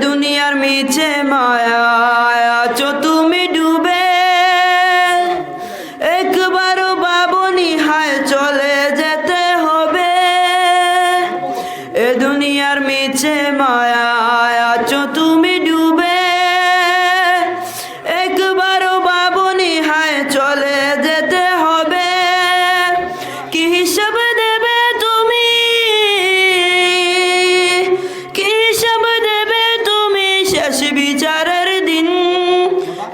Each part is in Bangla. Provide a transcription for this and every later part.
দুনিয়ার মিছে মায়া, আছো তুমি ডুবে। একবারও বাবনি হায় চলে যেতে হবে। এ দুনিয়ার মিছে মায়া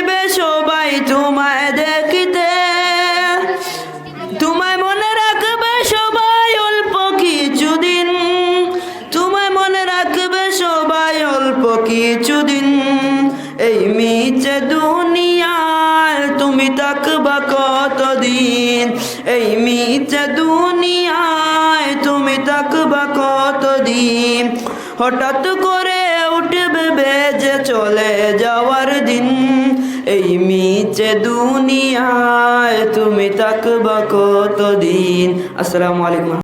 আসবে সবাই তোমায় দেখিতে। তোমায় মনে রাখবে সবাই অল্প কিছুদিন। তোমায় মনে রাখবে সবাই অল্প কিছুদিন। এই মিছে দুনিয়ায় তুমি তাকবা কতদিন? এই মিছে দুনিয়ায় তুমি তাকবা কতদিন? হঠাৎ করে উঠবে বেজে চলে যাওয়ার দিন। এই মিছে দুনিয়ায় তুমি তাকবা কতদিন? আসসালামু আলাইকুম।